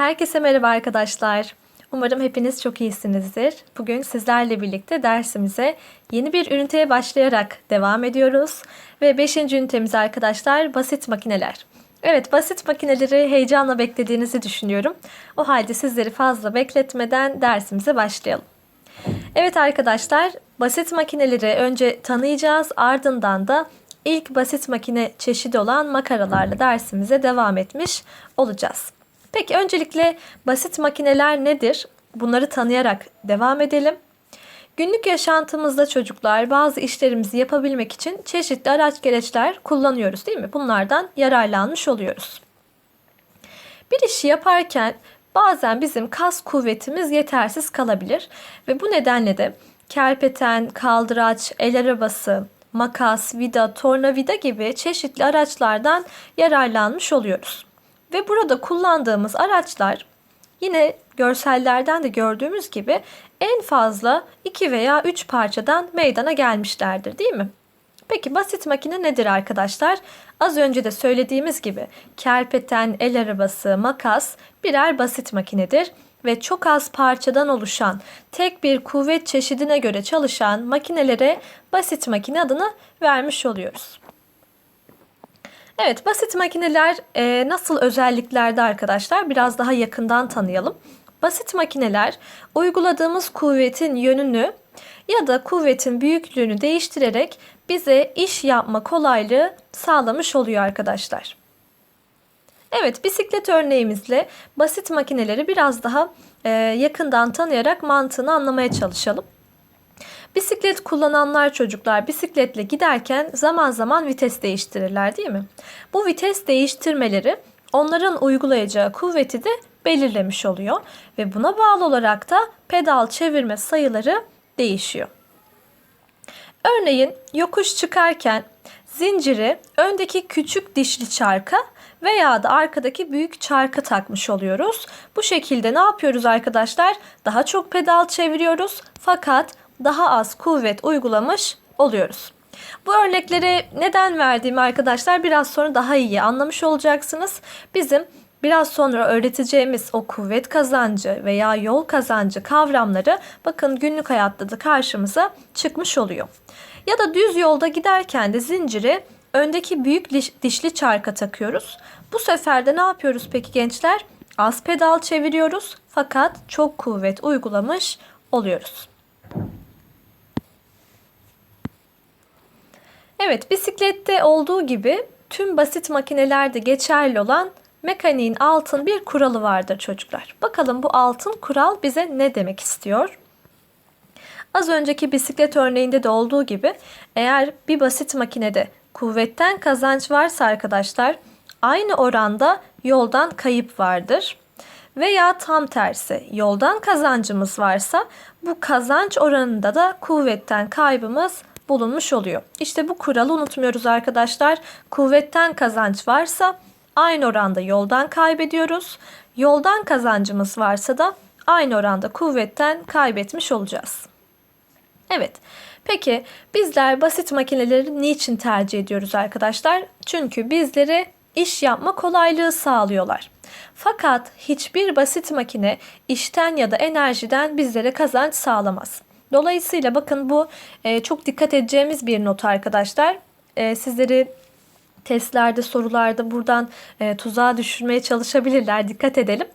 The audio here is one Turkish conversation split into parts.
Herkese merhaba arkadaşlar. Umarım hepiniz çok iyisinizdir. Bugün sizlerle birlikte dersimize yeni bir üniteye başlayarak devam ediyoruz. Ve 5. ünitemiz arkadaşlar basit makineler. Evet basit makineleri heyecanla beklediğinizi düşünüyorum. O halde sizleri fazla bekletmeden dersimize başlayalım. Evet arkadaşlar basit makineleri önce tanıyacağız ardından da ilk basit makine çeşidi olan makaralarla dersimize devam etmiş olacağız. Peki öncelikle basit makineler nedir? Bunları tanıyarak devam edelim. Günlük yaşantımızda çocuklar bazı işlerimizi yapabilmek için çeşitli araç gereçler kullanıyoruz değil mi? Bunlardan yararlanmış oluyoruz. Bir işi yaparken bazen bizim kas kuvvetimiz yetersiz kalabilir ve bu nedenle de kerpeten, kaldıraç, el arabası, makas, vida, tornavida gibi çeşitli araçlardan yararlanmış oluyoruz. Ve burada kullandığımız araçlar yine görsellerden de gördüğümüz gibi en fazla 2 veya 3 parçadan meydana gelmişlerdir değil mi? Peki basit makine nedir arkadaşlar? Az önce de söylediğimiz gibi kerpeten, el arabası, makas birer basit makinedir ve çok az parçadan oluşan tek bir kuvvet çeşidine göre çalışan makinelere basit makine adını vermiş oluyoruz. Evet, basit makineler e, nasıl özelliklerde arkadaşlar? Biraz daha yakından tanıyalım. Basit makineler uyguladığımız kuvvetin yönünü ya da kuvvetin büyüklüğünü değiştirerek bize iş yapma kolaylığı sağlamış oluyor arkadaşlar. Evet, bisiklet örneğimizle basit makineleri biraz daha e, yakından tanıyarak mantığını anlamaya çalışalım. Bisiklet kullananlar çocuklar bisikletle giderken zaman zaman vites değiştirirler değil mi? Bu vites değiştirmeleri onların uygulayacağı kuvveti de belirlemiş oluyor ve buna bağlı olarak da pedal çevirme sayıları değişiyor. Örneğin yokuş çıkarken zinciri öndeki küçük dişli çarka veya da arkadaki büyük çarka takmış oluyoruz. Bu şekilde ne yapıyoruz arkadaşlar? Daha çok pedal çeviriyoruz fakat daha az kuvvet uygulamış oluyoruz. Bu örnekleri neden verdiğimi arkadaşlar biraz sonra daha iyi anlamış olacaksınız. Bizim biraz sonra öğreteceğimiz o kuvvet kazancı veya yol kazancı kavramları bakın günlük hayatta da karşımıza çıkmış oluyor. Ya da düz yolda giderken de zinciri öndeki büyük dişli çarka takıyoruz. Bu sefer de ne yapıyoruz peki gençler? Az pedal çeviriyoruz fakat çok kuvvet uygulamış oluyoruz. Evet, bisiklette olduğu gibi tüm basit makinelerde geçerli olan mekaniğin altın bir kuralı vardır çocuklar. Bakalım bu altın kural bize ne demek istiyor? Az önceki bisiklet örneğinde de olduğu gibi eğer bir basit makinede kuvvetten kazanç varsa arkadaşlar aynı oranda yoldan kayıp vardır. Veya tam tersi yoldan kazancımız varsa bu kazanç oranında da kuvvetten kaybımız bulunmuş oluyor. İşte bu kuralı unutmuyoruz arkadaşlar. Kuvvetten kazanç varsa aynı oranda yoldan kaybediyoruz. Yoldan kazancımız varsa da aynı oranda kuvvetten kaybetmiş olacağız. Evet. Peki bizler basit makineleri niçin tercih ediyoruz arkadaşlar? Çünkü bizlere iş yapma kolaylığı sağlıyorlar. Fakat hiçbir basit makine işten ya da enerjiden bizlere kazanç sağlamaz. Dolayısıyla bakın bu e, çok dikkat edeceğimiz bir not arkadaşlar. E, sizleri testlerde, sorularda buradan e, tuzağa düşürmeye çalışabilirler. Dikkat edelim.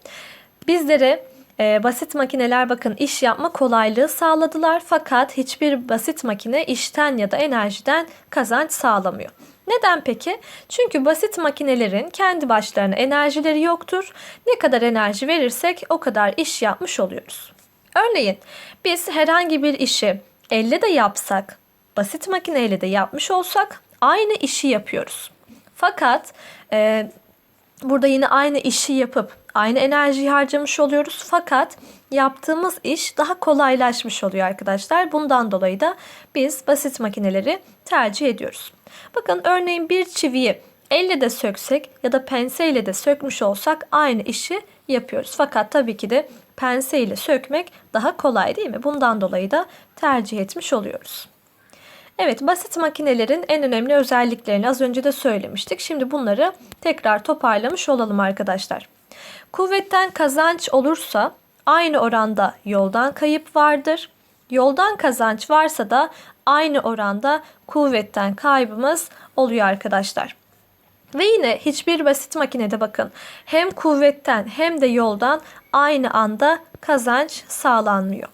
Bizlere e, basit makineler bakın iş yapma kolaylığı sağladılar fakat hiçbir basit makine işten ya da enerjiden kazanç sağlamıyor. Neden peki? Çünkü basit makinelerin kendi başlarına enerjileri yoktur. Ne kadar enerji verirsek o kadar iş yapmış oluyoruz. Örneğin biz herhangi bir işi elle de yapsak, basit makineyle de yapmış olsak aynı işi yapıyoruz. Fakat e, burada yine aynı işi yapıp aynı enerjiyi harcamış oluyoruz. Fakat yaptığımız iş daha kolaylaşmış oluyor arkadaşlar. Bundan dolayı da biz basit makineleri tercih ediyoruz. Bakın örneğin bir çiviyi elle de söksek ya da penseyle de sökmüş olsak aynı işi yapıyoruz. Fakat tabii ki de pense ile sökmek daha kolay değil mi? Bundan dolayı da tercih etmiş oluyoruz. Evet, basit makinelerin en önemli özelliklerini az önce de söylemiştik. Şimdi bunları tekrar toparlamış olalım arkadaşlar. Kuvvetten kazanç olursa aynı oranda yoldan kayıp vardır. Yoldan kazanç varsa da aynı oranda kuvvetten kaybımız oluyor arkadaşlar. Ve yine hiçbir basit makinede bakın hem kuvvetten hem de yoldan aynı anda kazanç sağlanmıyor.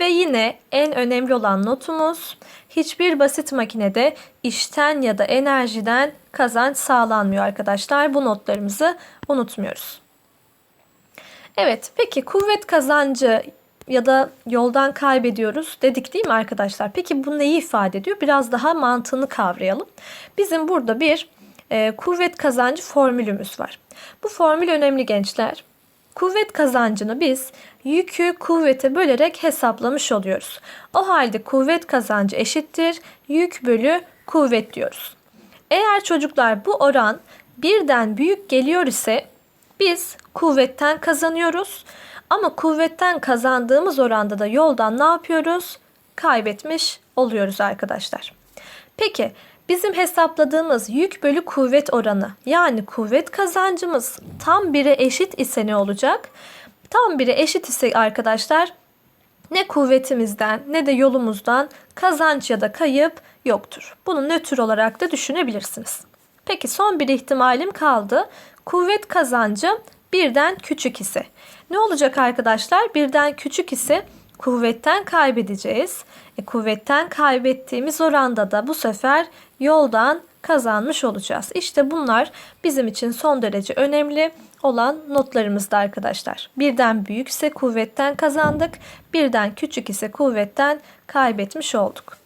Ve yine en önemli olan notumuz hiçbir basit makinede işten ya da enerjiden kazanç sağlanmıyor arkadaşlar. Bu notlarımızı unutmuyoruz. Evet peki kuvvet kazancı ya da yoldan kaybediyoruz dedik değil mi arkadaşlar? Peki bu neyi ifade ediyor? Biraz daha mantığını kavrayalım. Bizim burada bir e, kuvvet kazancı formülümüz var. Bu formül önemli gençler. Kuvvet kazancını biz yükü kuvvete bölerek hesaplamış oluyoruz. O halde kuvvet kazancı eşittir yük bölü kuvvet diyoruz. Eğer çocuklar bu oran birden büyük geliyor ise biz kuvvetten kazanıyoruz. Ama kuvvetten kazandığımız oranda da yoldan ne yapıyoruz? Kaybetmiş oluyoruz arkadaşlar. Peki bizim hesapladığımız yük bölü kuvvet oranı yani kuvvet kazancımız tam bire eşit ise ne olacak? Tam bire eşit ise arkadaşlar ne kuvvetimizden ne de yolumuzdan kazanç ya da kayıp yoktur. Bunu nötr olarak da düşünebilirsiniz. Peki son bir ihtimalim kaldı. Kuvvet kazancı birden küçük ise. Ne olacak arkadaşlar? Birden küçük ise kuvvetten kaybedeceğiz. E, kuvvetten kaybettiğimiz oranda da bu sefer yoldan kazanmış olacağız. İşte bunlar bizim için son derece önemli olan notlarımızda arkadaşlar. Birden büyükse kuvvetten kazandık, birden küçük ise kuvvetten kaybetmiş olduk.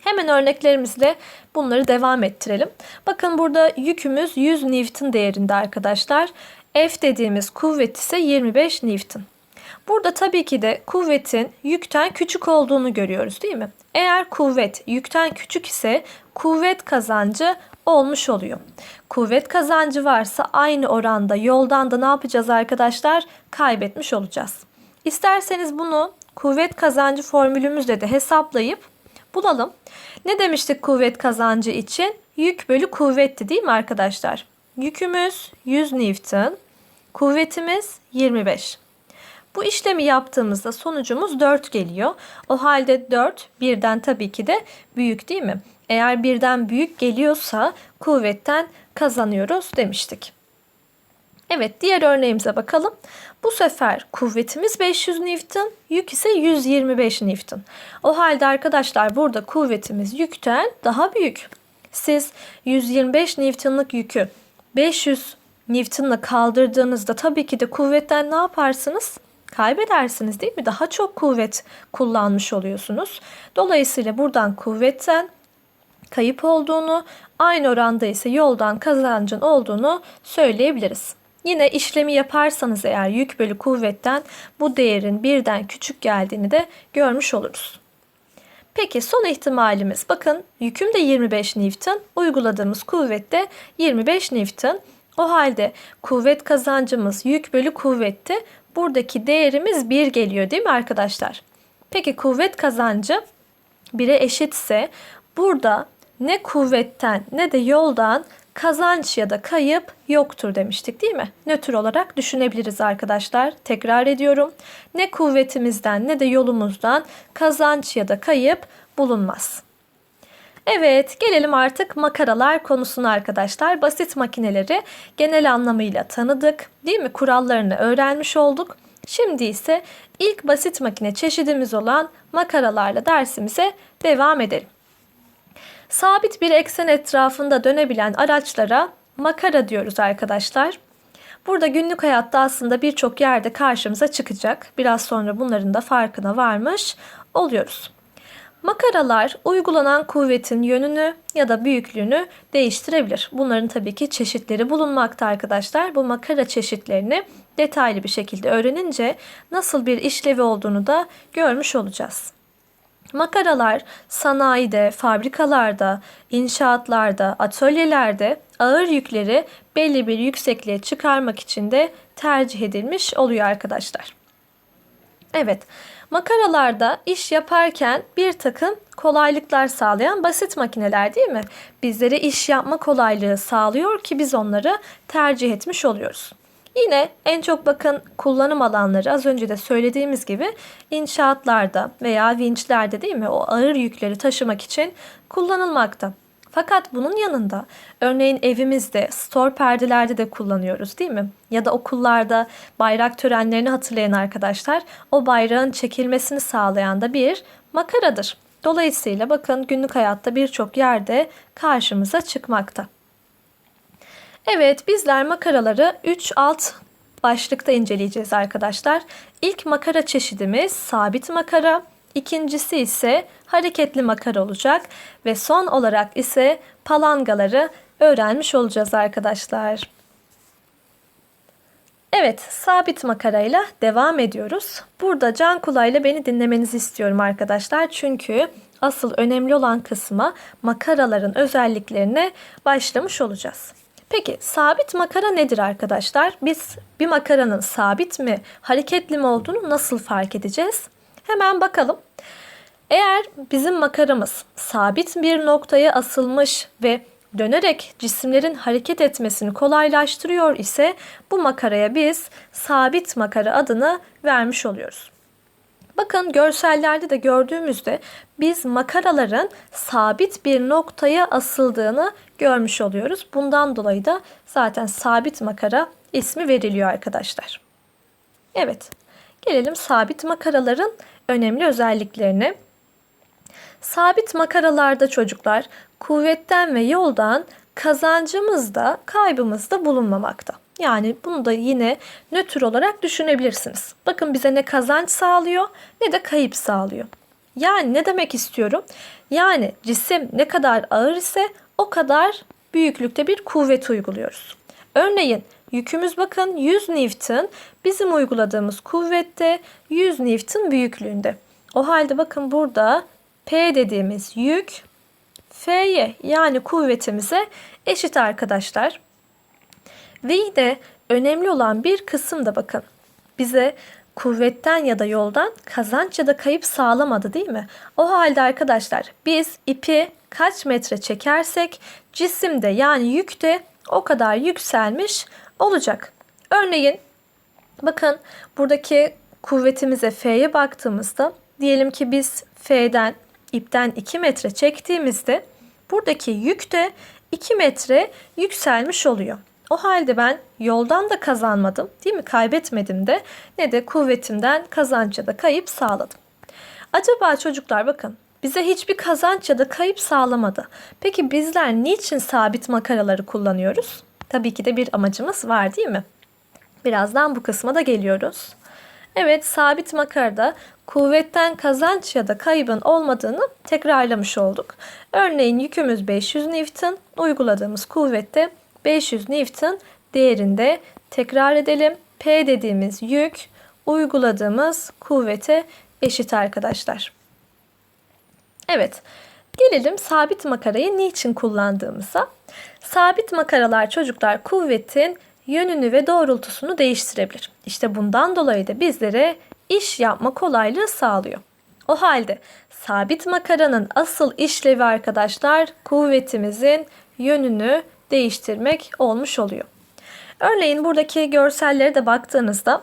Hemen örneklerimizle bunları devam ettirelim. Bakın burada yükümüz 100 Newton değerinde arkadaşlar. F dediğimiz kuvvet ise 25 Newton. Burada tabii ki de kuvvetin yükten küçük olduğunu görüyoruz değil mi? Eğer kuvvet yükten küçük ise kuvvet kazancı olmuş oluyor. Kuvvet kazancı varsa aynı oranda yoldan da ne yapacağız arkadaşlar? Kaybetmiş olacağız. İsterseniz bunu kuvvet kazancı formülümüzle de hesaplayıp bulalım. Ne demiştik kuvvet kazancı için? Yük bölü kuvvetti değil mi arkadaşlar? Yükümüz 100 Newton, kuvvetimiz 25. Bu işlemi yaptığımızda sonucumuz 4 geliyor. O halde 4 birden tabii ki de büyük değil mi? Eğer birden büyük geliyorsa kuvvetten kazanıyoruz demiştik. Evet diğer örneğimize bakalım. Bu sefer kuvvetimiz 500 Newton, yük ise 125 Newton. O halde arkadaşlar burada kuvvetimiz yükten daha büyük. Siz 125 Newton'lık yükü 500 Newton'la kaldırdığınızda tabii ki de kuvvetten ne yaparsınız? Kaybedersiniz değil mi? Daha çok kuvvet kullanmış oluyorsunuz. Dolayısıyla buradan kuvvetten kayıp olduğunu, aynı oranda ise yoldan kazancın olduğunu söyleyebiliriz. Yine işlemi yaparsanız eğer yük bölü kuvvetten bu değerin birden küçük geldiğini de görmüş oluruz. Peki son ihtimalimiz bakın yüküm de 25 Newton uyguladığımız kuvvet de 25 Newton. O halde kuvvet kazancımız yük bölü kuvvetti. Buradaki değerimiz 1 geliyor değil mi arkadaşlar? Peki kuvvet kazancı 1'e eşitse burada ne kuvvetten ne de yoldan kazanç ya da kayıp yoktur demiştik değil mi? Nötr olarak düşünebiliriz arkadaşlar. Tekrar ediyorum. Ne kuvvetimizden ne de yolumuzdan kazanç ya da kayıp bulunmaz. Evet, gelelim artık makaralar konusuna arkadaşlar. Basit makineleri genel anlamıyla tanıdık, değil mi? Kurallarını öğrenmiş olduk. Şimdi ise ilk basit makine çeşidimiz olan makaralarla dersimize devam edelim. Sabit bir eksen etrafında dönebilen araçlara makara diyoruz arkadaşlar. Burada günlük hayatta aslında birçok yerde karşımıza çıkacak. Biraz sonra bunların da farkına varmış oluyoruz. Makaralar uygulanan kuvvetin yönünü ya da büyüklüğünü değiştirebilir. Bunların tabii ki çeşitleri bulunmakta arkadaşlar. Bu makara çeşitlerini detaylı bir şekilde öğrenince nasıl bir işlevi olduğunu da görmüş olacağız. Makaralar sanayide, fabrikalarda, inşaatlarda, atölyelerde ağır yükleri belli bir yüksekliğe çıkarmak için de tercih edilmiş oluyor arkadaşlar. Evet, makaralarda iş yaparken bir takım kolaylıklar sağlayan basit makineler değil mi? Bizlere iş yapma kolaylığı sağlıyor ki biz onları tercih etmiş oluyoruz. Yine en çok bakın kullanım alanları az önce de söylediğimiz gibi inşaatlarda veya vinçlerde değil mi o ağır yükleri taşımak için kullanılmakta. Fakat bunun yanında örneğin evimizde, store perdelerde de kullanıyoruz değil mi? Ya da okullarda bayrak törenlerini hatırlayan arkadaşlar o bayrağın çekilmesini sağlayan da bir makaradır. Dolayısıyla bakın günlük hayatta birçok yerde karşımıza çıkmakta. Evet bizler makaraları 3 alt başlıkta inceleyeceğiz arkadaşlar. İlk makara çeşidimiz sabit makara. İkincisi ise hareketli makara olacak ve son olarak ise palangaları öğrenmiş olacağız arkadaşlar. Evet, sabit makarayla devam ediyoruz. Burada can kulağıyla beni dinlemenizi istiyorum arkadaşlar. Çünkü asıl önemli olan kısma makaraların özelliklerine başlamış olacağız. Peki sabit makara nedir arkadaşlar? Biz bir makaranın sabit mi, hareketli mi olduğunu nasıl fark edeceğiz? Hemen bakalım. Eğer bizim makaramız sabit bir noktaya asılmış ve dönerek cisimlerin hareket etmesini kolaylaştırıyor ise bu makaraya biz sabit makara adını vermiş oluyoruz. Bakın görsellerde de gördüğümüzde biz makaraların sabit bir noktaya asıldığını görmüş oluyoruz. Bundan dolayı da zaten sabit makara ismi veriliyor arkadaşlar. Evet, gelelim sabit makaraların önemli özelliklerine. Sabit makaralarda çocuklar kuvvetten ve yoldan kazancımız da kaybımız da bulunmamakta. Yani bunu da yine nötr olarak düşünebilirsiniz. Bakın bize ne kazanç sağlıyor ne de kayıp sağlıyor. Yani ne demek istiyorum? Yani cisim ne kadar ağır ise o kadar büyüklükte bir kuvvet uyguluyoruz. Örneğin yükümüz bakın 100 Newton bizim uyguladığımız kuvvette 100 Newton büyüklüğünde. O halde bakın burada P dediğimiz yük F'ye yani kuvvetimize eşit arkadaşlar. Ve yine önemli olan bir kısım da bakın bize kuvvetten ya da yoldan kazanç ya da kayıp sağlamadı değil mi? O halde arkadaşlar biz ipi kaç metre çekersek cisim de yani yük de o kadar yükselmiş olacak. Örneğin bakın buradaki kuvvetimize F'ye baktığımızda diyelim ki biz F'den ipten 2 metre çektiğimizde buradaki yük de 2 metre yükselmiş oluyor. O halde ben yoldan da kazanmadım değil mi? Kaybetmedim de ne de kuvvetimden kazanç ya da kayıp sağladım. Acaba çocuklar bakın bize hiçbir kazanç ya da kayıp sağlamadı. Peki bizler niçin sabit makaraları kullanıyoruz? Tabii ki de bir amacımız var değil mi? Birazdan bu kısma da geliyoruz. Evet sabit makarada kuvvetten kazanç ya da kaybın olmadığını tekrarlamış olduk. Örneğin yükümüz 500 Newton, uyguladığımız kuvvette 500 Newton değerinde tekrar edelim. P dediğimiz yük uyguladığımız kuvvete eşit arkadaşlar. Evet, gelelim sabit makarayı niçin kullandığımıza. Sabit makaralar çocuklar kuvvetin yönünü ve doğrultusunu değiştirebilir. İşte bundan dolayı da bizlere iş yapma kolaylığı sağlıyor. O halde sabit makaranın asıl işlevi arkadaşlar kuvvetimizin yönünü değiştirmek olmuş oluyor. Örneğin buradaki görsellere de baktığınızda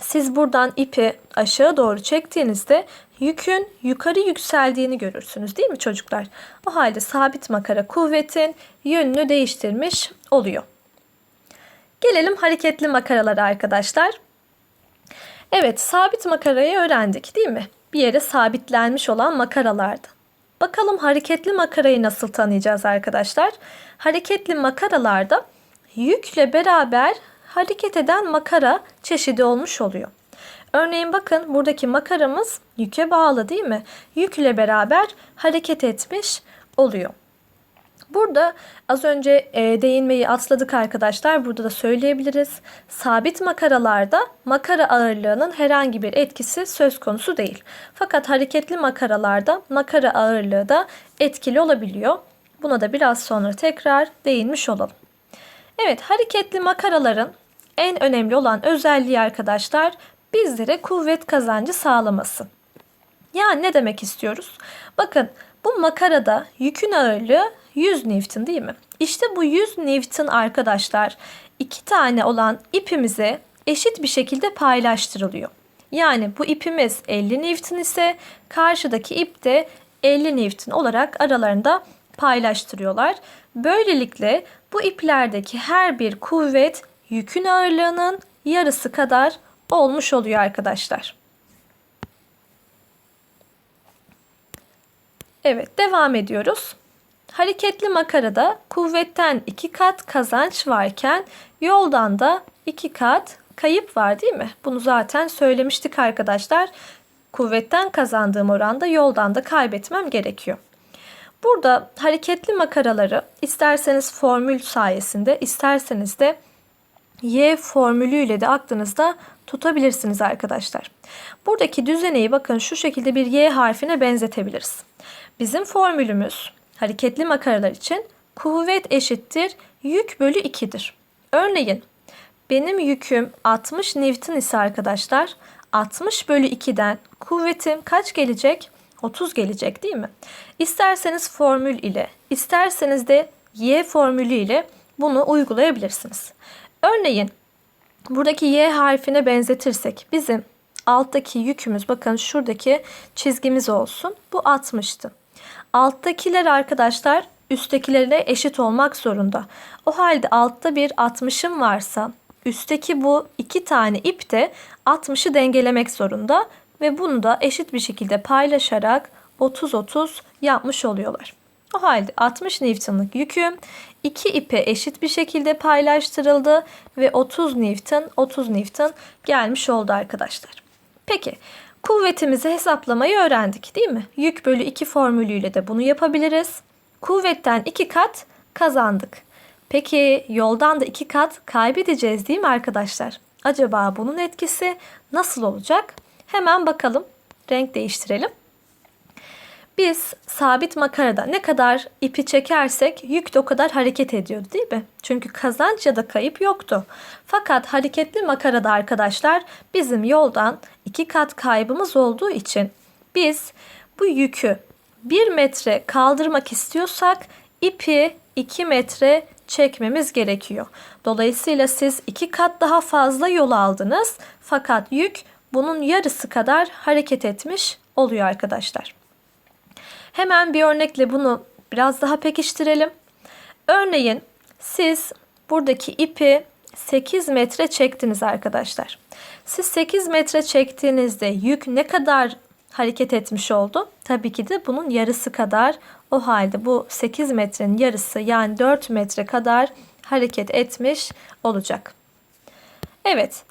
siz buradan ipi aşağı doğru çektiğinizde yükün yukarı yükseldiğini görürsünüz değil mi çocuklar? O halde sabit makara kuvvetin yönünü değiştirmiş oluyor. Gelelim hareketli makaralara arkadaşlar. Evet sabit makarayı öğrendik değil mi? Bir yere sabitlenmiş olan makaralardı. Bakalım hareketli makarayı nasıl tanıyacağız arkadaşlar? Hareketli makaralarda yükle beraber hareket eden makara çeşidi olmuş oluyor. Örneğin bakın buradaki makaramız yüke bağlı değil mi? Yükle beraber hareket etmiş oluyor. Burada az önce e, değinmeyi atladık arkadaşlar. Burada da söyleyebiliriz. Sabit makaralarda makara ağırlığının herhangi bir etkisi söz konusu değil. Fakat hareketli makaralarda makara ağırlığı da etkili olabiliyor. Buna da biraz sonra tekrar değinmiş olalım. Evet hareketli makaraların en önemli olan özelliği arkadaşlar bizlere kuvvet kazancı sağlaması. Yani ne demek istiyoruz? Bakın bu makarada yükün ağırlığı 100 Newton değil mi? İşte bu 100 Newton arkadaşlar iki tane olan ipimize eşit bir şekilde paylaştırılıyor. Yani bu ipimiz 50 Newton ise karşıdaki ip de 50 Newton olarak aralarında paylaştırıyorlar. Böylelikle bu iplerdeki her bir kuvvet yükün ağırlığının yarısı kadar olmuş oluyor arkadaşlar. Evet devam ediyoruz. Hareketli makarada kuvvetten iki kat kazanç varken yoldan da iki kat kayıp var değil mi? Bunu zaten söylemiştik arkadaşlar. Kuvvetten kazandığım oranda yoldan da kaybetmem gerekiyor. Burada hareketli makaraları isterseniz formül sayesinde isterseniz de y formülüyle de aklınızda tutabilirsiniz arkadaşlar. Buradaki düzeneyi bakın şu şekilde bir y harfine benzetebiliriz. Bizim formülümüz hareketli makaralar için kuvvet eşittir yük bölü 2'dir. Örneğin benim yüküm 60 Newton ise arkadaşlar 60 bölü 2'den kuvvetim kaç gelecek? 30 gelecek değil mi? İsterseniz formül ile isterseniz de y formülü ile bunu uygulayabilirsiniz. Örneğin buradaki y harfine benzetirsek bizim alttaki yükümüz bakın şuradaki çizgimiz olsun. Bu 60'tı. Alttakiler arkadaşlar üsttekilerine eşit olmak zorunda. O halde altta bir 60'ım varsa üstteki bu iki tane ip de 60'ı dengelemek zorunda ve bunu da eşit bir şekilde paylaşarak 30-30 yapmış oluyorlar. O halde 60 Newton'lık yüküm iki ipe eşit bir şekilde paylaştırıldı ve 30 Newton 30 Newton gelmiş oldu arkadaşlar. Peki kuvvetimizi hesaplamayı öğrendik değil mi? Yük bölü 2 formülüyle de bunu yapabiliriz. Kuvvetten 2 kat kazandık. Peki yoldan da 2 kat kaybedeceğiz değil mi arkadaşlar? Acaba bunun etkisi nasıl olacak? Hemen bakalım. Renk değiştirelim. Biz sabit makarada ne kadar ipi çekersek yük de o kadar hareket ediyordu değil mi? Çünkü kazanç ya da kayıp yoktu. Fakat hareketli makarada arkadaşlar bizim yoldan iki kat kaybımız olduğu için biz bu yükü 1 metre kaldırmak istiyorsak ipi 2 metre çekmemiz gerekiyor. Dolayısıyla siz iki kat daha fazla yol aldınız fakat yük bunun yarısı kadar hareket etmiş oluyor arkadaşlar. Hemen bir örnekle bunu biraz daha pekiştirelim. Örneğin siz buradaki ipi 8 metre çektiniz arkadaşlar. Siz 8 metre çektiğinizde yük ne kadar hareket etmiş oldu? Tabii ki de bunun yarısı kadar. O halde bu 8 metrenin yarısı yani 4 metre kadar hareket etmiş olacak. Evet.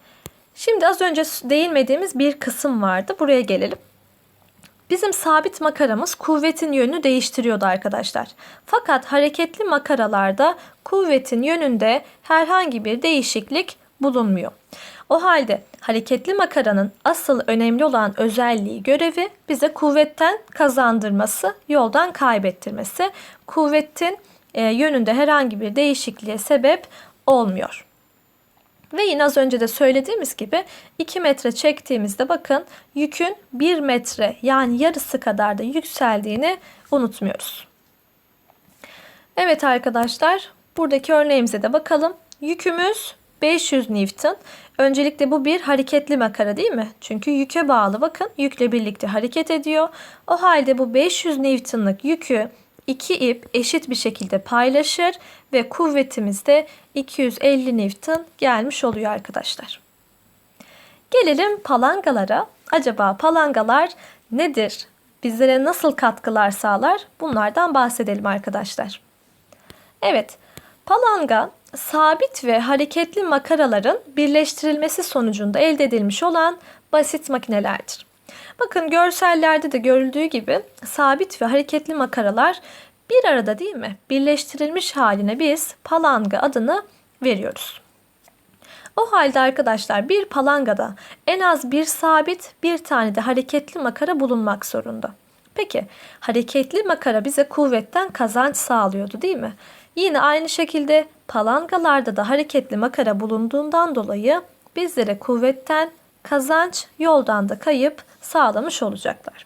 Şimdi az önce değinmediğimiz bir kısım vardı. Buraya gelelim. Bizim sabit makaramız kuvvetin yönünü değiştiriyordu arkadaşlar. Fakat hareketli makaralarda kuvvetin yönünde herhangi bir değişiklik bulunmuyor. O halde hareketli makaranın asıl önemli olan özelliği görevi bize kuvvetten kazandırması, yoldan kaybettirmesi. Kuvvetin e, yönünde herhangi bir değişikliğe sebep olmuyor. Ve yine az önce de söylediğimiz gibi 2 metre çektiğimizde bakın yükün 1 metre yani yarısı kadar da yükseldiğini unutmuyoruz. Evet arkadaşlar buradaki örneğimize de bakalım. Yükümüz 500 Newton. Öncelikle bu bir hareketli makara değil mi? Çünkü yüke bağlı bakın yükle birlikte hareket ediyor. O halde bu 500 Newton'lık yükü iki ip eşit bir şekilde paylaşır ve kuvvetimiz de 250 Newton gelmiş oluyor arkadaşlar. Gelelim palangalara. Acaba palangalar nedir? Bizlere nasıl katkılar sağlar? Bunlardan bahsedelim arkadaşlar. Evet, palanga sabit ve hareketli makaraların birleştirilmesi sonucunda elde edilmiş olan basit makinelerdir. Bakın görsellerde de görüldüğü gibi sabit ve hareketli makaralar bir arada değil mi? Birleştirilmiş haline biz palanga adını veriyoruz. O halde arkadaşlar bir palangada en az bir sabit bir tane de hareketli makara bulunmak zorunda. Peki hareketli makara bize kuvvetten kazanç sağlıyordu değil mi? Yine aynı şekilde palangalarda da hareketli makara bulunduğundan dolayı bizlere kuvvetten kazanç yoldan da kayıp sağlamış olacaklar.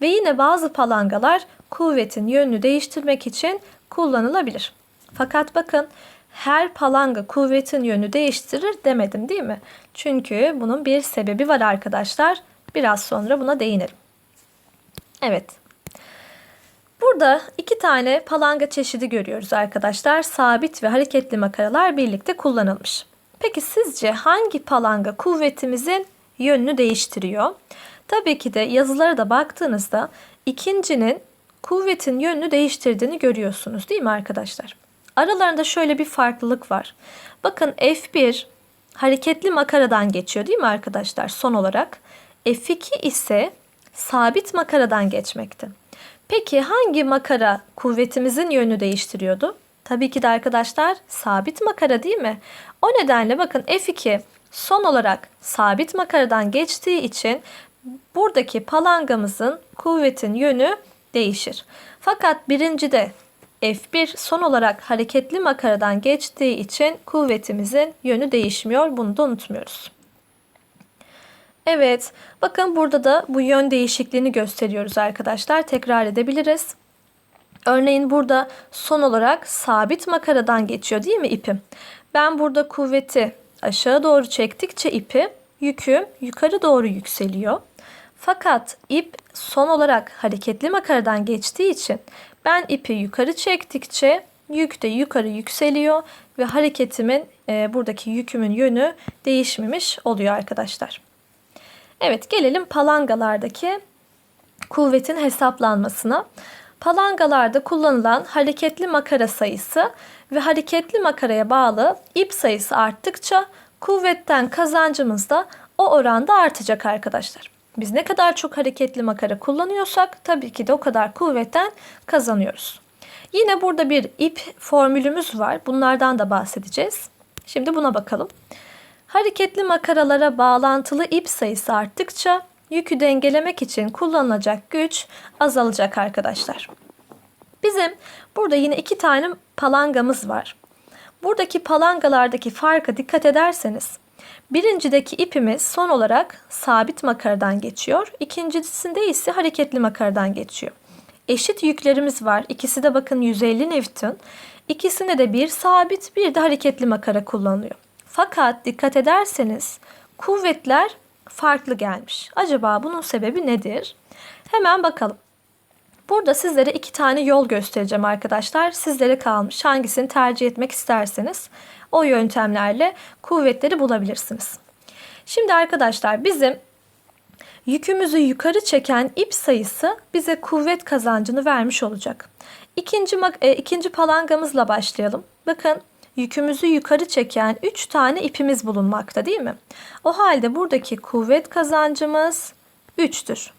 Ve yine bazı palangalar kuvvetin yönünü değiştirmek için kullanılabilir. Fakat bakın her palanga kuvvetin yönü değiştirir demedim değil mi? Çünkü bunun bir sebebi var arkadaşlar. Biraz sonra buna değinelim. Evet. Burada iki tane palanga çeşidi görüyoruz arkadaşlar. Sabit ve hareketli makaralar birlikte kullanılmış. Peki sizce hangi palanga kuvvetimizin yönünü değiştiriyor? Tabii ki de yazılara da baktığınızda ikincinin kuvvetin yönünü değiştirdiğini görüyorsunuz değil mi arkadaşlar? Aralarında şöyle bir farklılık var. Bakın F1 hareketli makaradan geçiyor değil mi arkadaşlar son olarak? F2 ise sabit makaradan geçmekte. Peki hangi makara kuvvetimizin yönünü değiştiriyordu? Tabii ki de arkadaşlar sabit makara değil mi? O nedenle bakın F2 son olarak sabit makaradan geçtiği için buradaki palangamızın kuvvetin yönü değişir. Fakat birincide F1 son olarak hareketli makaradan geçtiği için kuvvetimizin yönü değişmiyor. Bunu da unutmuyoruz. Evet, bakın burada da bu yön değişikliğini gösteriyoruz arkadaşlar. Tekrar edebiliriz. Örneğin burada son olarak sabit makaradan geçiyor değil mi ipim? Ben burada kuvveti aşağı doğru çektikçe ipi yüküm yukarı doğru yükseliyor. Fakat ip son olarak hareketli makaradan geçtiği için ben ipi yukarı çektikçe yük de yukarı yükseliyor ve hareketimin e, buradaki yükümün yönü değişmemiş oluyor arkadaşlar. Evet gelelim palangalardaki kuvvetin hesaplanmasına. Palangalarda kullanılan hareketli makara sayısı ve hareketli makaraya bağlı ip sayısı arttıkça kuvvetten kazancımız da o oranda artacak arkadaşlar. Biz ne kadar çok hareketli makara kullanıyorsak tabii ki de o kadar kuvvetten kazanıyoruz. Yine burada bir ip formülümüz var. Bunlardan da bahsedeceğiz. Şimdi buna bakalım. Hareketli makaralara bağlantılı ip sayısı arttıkça yükü dengelemek için kullanılacak güç azalacak arkadaşlar. Bizim burada yine iki tane palangamız var. Buradaki palangalardaki farka dikkat ederseniz Birincideki ipimiz son olarak sabit makaradan geçiyor. İkincisinde ise hareketli makaradan geçiyor. Eşit yüklerimiz var. İkisi de bakın 150 Newton. İkisinde de bir sabit bir de hareketli makara kullanılıyor. Fakat dikkat ederseniz kuvvetler farklı gelmiş. Acaba bunun sebebi nedir? Hemen bakalım. Burada sizlere iki tane yol göstereceğim arkadaşlar. Sizlere kalmış. Hangisini tercih etmek isterseniz o yöntemlerle kuvvetleri bulabilirsiniz. Şimdi arkadaşlar bizim yükümüzü yukarı çeken ip sayısı bize kuvvet kazancını vermiş olacak. İkinci, e, ikinci palangamızla başlayalım. Bakın yükümüzü yukarı çeken 3 tane ipimiz bulunmakta değil mi? O halde buradaki kuvvet kazancımız 3'tür.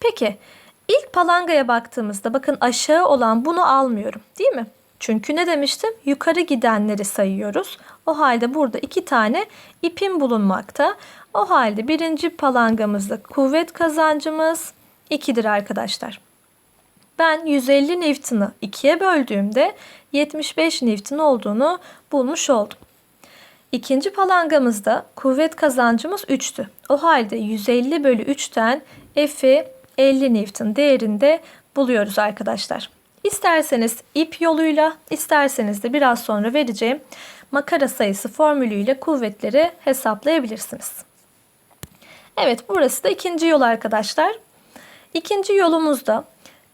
Peki ilk palangaya baktığımızda bakın aşağı olan bunu almıyorum değil mi? Çünkü ne demiştim? Yukarı gidenleri sayıyoruz. O halde burada iki tane ipim bulunmakta. O halde birinci palangamızda kuvvet kazancımız 2'dir arkadaşlar. Ben 150 Newton'ı 2'ye böldüğümde 75 Newton olduğunu bulmuş oldum. İkinci palangamızda kuvvet kazancımız 3'tü. O halde 150 bölü 3'ten F'i 50 Newton değerinde buluyoruz arkadaşlar. İsterseniz ip yoluyla, isterseniz de biraz sonra vereceğim makara sayısı formülüyle kuvvetleri hesaplayabilirsiniz. Evet burası da ikinci yol arkadaşlar. İkinci yolumuzda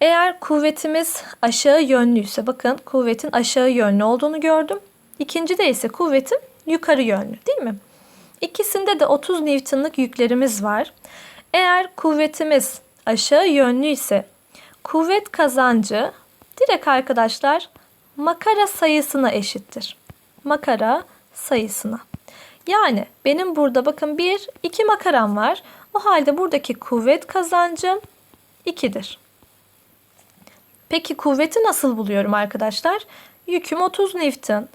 eğer kuvvetimiz aşağı yönlüyse bakın kuvvetin aşağı yönlü olduğunu gördüm. İkinci de ise kuvvetin yukarı yönlü değil mi? İkisinde de 30 Newton'lık yüklerimiz var. Eğer kuvvetimiz aşağı yönlü ise kuvvet kazancı direkt arkadaşlar makara sayısına eşittir. Makara sayısına. Yani benim burada bakın bir iki makaram var. O halde buradaki kuvvet kazancım 2'dir. Peki kuvveti nasıl buluyorum arkadaşlar? Yüküm 30 Newton.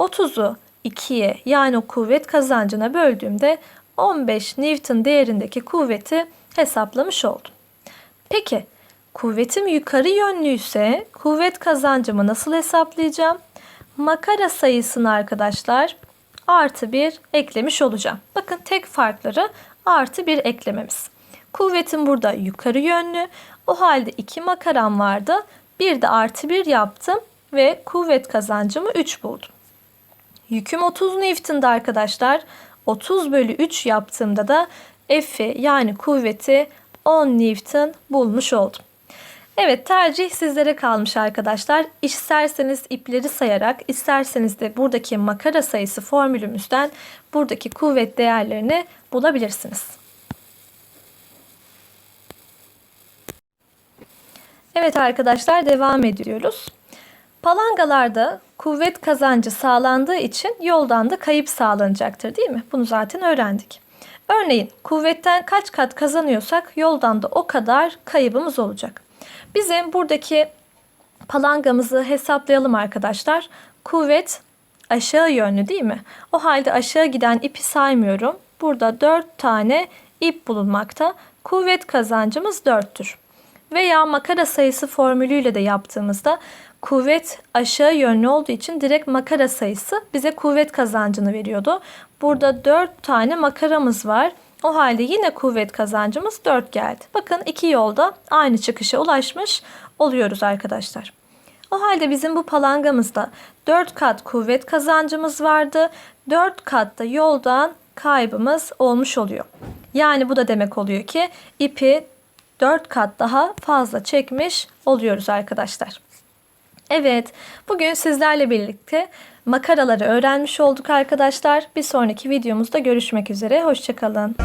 30'u 2'ye yani o kuvvet kazancına böldüğümde 15 Newton değerindeki kuvveti hesaplamış oldum. Peki Kuvvetim yukarı yönlüyse kuvvet kazancımı nasıl hesaplayacağım? Makara sayısını arkadaşlar artı 1 eklemiş olacağım. Bakın tek farkları artı 1 eklememiz. Kuvvetim burada yukarı yönlü. O halde 2 makaram vardı. Bir de artı 1 yaptım ve kuvvet kazancımı 3 buldum. Yüküm 30 Newton'da arkadaşlar. 30 bölü 3 yaptığımda da F'i yani kuvveti 10 Newton bulmuş oldum. Evet tercih sizlere kalmış arkadaşlar. İsterseniz ipleri sayarak, isterseniz de buradaki makara sayısı formülümüzden buradaki kuvvet değerlerini bulabilirsiniz. Evet arkadaşlar devam ediyoruz. Palangalarda kuvvet kazancı sağlandığı için yoldan da kayıp sağlanacaktır değil mi? Bunu zaten öğrendik. Örneğin kuvvetten kaç kat kazanıyorsak yoldan da o kadar kaybımız olacak. Bizim buradaki palangamızı hesaplayalım arkadaşlar. Kuvvet aşağı yönlü değil mi? O halde aşağı giden ipi saymıyorum. Burada 4 tane ip bulunmakta. Kuvvet kazancımız 4'tür. Veya makara sayısı formülüyle de yaptığımızda kuvvet aşağı yönlü olduğu için direkt makara sayısı bize kuvvet kazancını veriyordu. Burada 4 tane makaramız var. O halde yine kuvvet kazancımız 4 geldi. Bakın iki yolda aynı çıkışa ulaşmış oluyoruz arkadaşlar. O halde bizim bu palangamızda 4 kat kuvvet kazancımız vardı. 4 katta yoldan kaybımız olmuş oluyor. Yani bu da demek oluyor ki ipi 4 kat daha fazla çekmiş oluyoruz arkadaşlar. Evet, bugün sizlerle birlikte makaraları öğrenmiş olduk arkadaşlar. Bir sonraki videomuzda görüşmek üzere. Hoşçakalın.